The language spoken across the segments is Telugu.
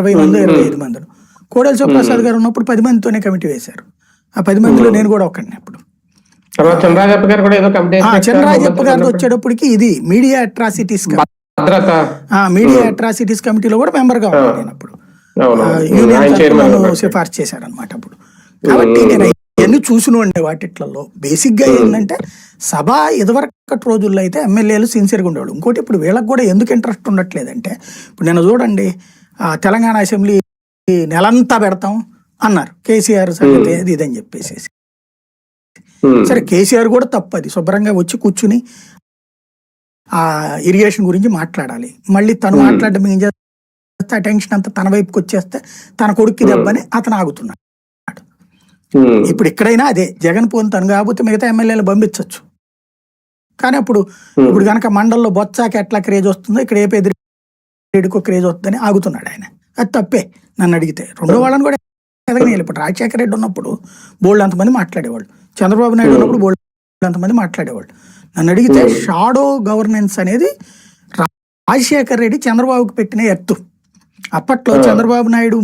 ఇరవై మంది ఇరవై ఐదు మంది కోడెల శివప్రసాద్ గారు ఉన్నప్పుడు పది మందితోనే కమిటీ వేశారు. ఆ పది మందిలో నేను కూడా ఒకడిని అప్పుడు. చంద్రరాజప్ప గారు కూడా ఏదో కమిటీ ఆ వేశారు. చంద్రరాజప్ప గారితో వచ్చేటప్పటికి ఇది మీడియా అట్రాసిటీస్ మీడియా అట్రాసిటీస్ కమిటీలో కూడా మెంబర్గా ఉన్నాను నేను అప్పుడు. యూనియన్ సిఫార్సు చేశారనమాట అప్పుడు. కాబట్టి నేను చూసిన ఉండే వాటిట్లలో. బేసిక్గా ఏంటంటే సభ ఇదివరకటి రోజుల్లో అయితే ఎమ్మెల్యేలు సిన్సియర్గా ఉండేవాళ్ళు. ఇంకోటి ఇప్పుడు వీళ్ళకి కూడా ఎందుకు ఇంట్రెస్ట్ ఉండట్లేదంటే ఇప్పుడు నేను చూడండి తెలంగాణ అసెంబ్లీ నెలంతా పెడతాం అన్నారు. కేసీఆర్ సంగతి ఇది ఇదని చెప్పేసి. సరే కేసీఆర్ కూడా తప్పది శుభ్రంగా వచ్చి కూర్చుని ఆ ఇరిగేషన్ గురించి మాట్లాడాలి. మళ్ళీ తను మాట్లాడడం ఏం చేస్తే ఆ టెన్షన్ అంతా తన వైపుకి వచ్చేస్తే తన కొడుక్కి దెబ్బని అతను ఆగుతున్నాడు. ఇప్పుడు ఇక్కడైనా అదే జగన్ పోను తను కాకపోతే మిగతా ఎమ్మెల్యేలు పంపించవచ్చు కానీ అప్పుడు ఇప్పుడు కనుక మండల్లో బొత్సాకి ఎట్లా క్రేజ్ వస్తుందో ఇక్కడ ఏ పెదిరెడ్డికో క్రేజ్ వస్తుందని ఆగుతున్నాడు ఆయన. అది తప్పే. నన్ను అడిగితే. రెండో వాళ్ళని కూడా ఎదగనీయాలి ఇప్పుడు రాజశేఖర రెడ్డి ఉన్నప్పుడు బోల్డ్ అంతమంది మాట్లాడేవాళ్ళు. చంద్రబాబు నాయుడు ఉన్నప్పుడు బోల్డ్ అంతమంది మాట్లాడేవాళ్ళు. నన్ను అడిగితే షాడో గవర్నెన్స్ అనేది రాజశేఖర రెడ్డి చంద్రబాబుకి పెట్టిన ఎత్తు. అప్పట్లో చంద్రబాబు నాయుడు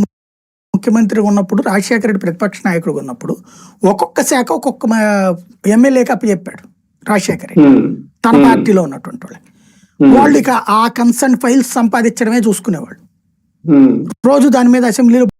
ముఖ్యమంత్రిగా ఉన్నప్పుడు రాజశేఖర రెడ్డి ప్రతిపక్ష నాయకుడిగా ఉన్నప్పుడు ఒక్కొక్క శాఖ ఒక్కొక్క ఎమ్మెల్యేకి అప్పచెప్పాడు రాజశేఖర రెడ్డి. తన పార్టీలో ఉన్నటువంటి వాళ్ళకి. వాళ్ళు ఇక ఆ కన్సర్న్ ఫైల్స్ సంపాదించడమే చూసుకునేవాళ్ళు. ఉమ్, రోజు దాని మీద అసెంబ్లీలో